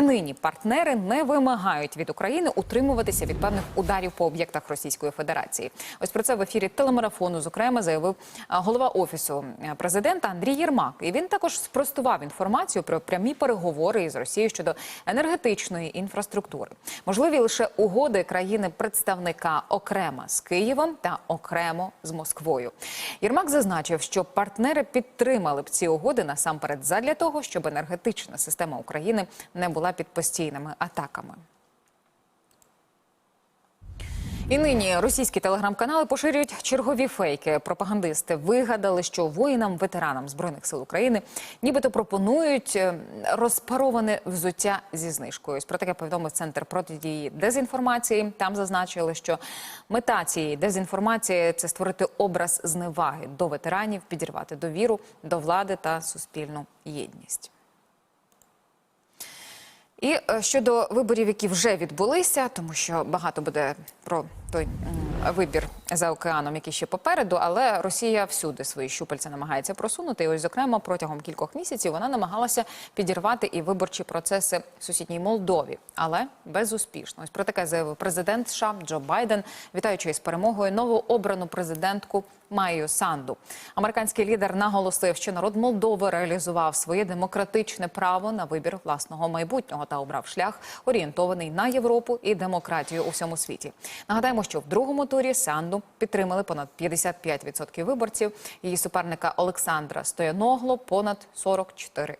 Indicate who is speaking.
Speaker 1: Нині партнери не вимагають від України утримуватися від певних ударів по об'єктах Російської Федерації. Ось про це в ефірі телемарафону, зокрема, заявив голова офісу президента Андрій Єрмак. І він також спростував інформацію про прямі переговори із Росією щодо енергетичної інфраструктури. Можливі лише угоди країни представника окремо з Києвом та окремо з Москвою. Єрмак зазначив, що партнери підтримали б ці угоди насамперед задля того, щоб енергетична система України не була під постійними атаками. І нині російські телеграм-канали поширюють чергові фейки. Пропагандисти вигадали, що воїнам, ветеранам збройних сил України нібито пропонують е, розпароване взуття зі знижкою. Про таке повідомив центр протидії дезінформації. Там зазначили, що мета цієї дезінформації це створити образ зневаги до ветеранів, підірвати довіру до влади та суспільну єдність. І е, щодо виборів, які вже відбулися, тому що багато буде про той вибір за океаном, який ще попереду, але Росія всюди свої щупальця намагається просунути. І ось, зокрема, протягом кількох місяців вона намагалася підірвати і виборчі процеси в сусідній Молдові, але безуспішно. Ось про таке заявив президент США Джо Байден, вітаючи із перемогою новообрану президентку Майю Санду. Американський лідер наголосив, що народ Молдови реалізував своє демократичне право на вибір власного майбутнього та обрав шлях, орієнтований на Європу і демократію у всьому світі. Що в другому турі Санду підтримали понад 55% виборців. Її суперника Олександра Стояногло понад 44%.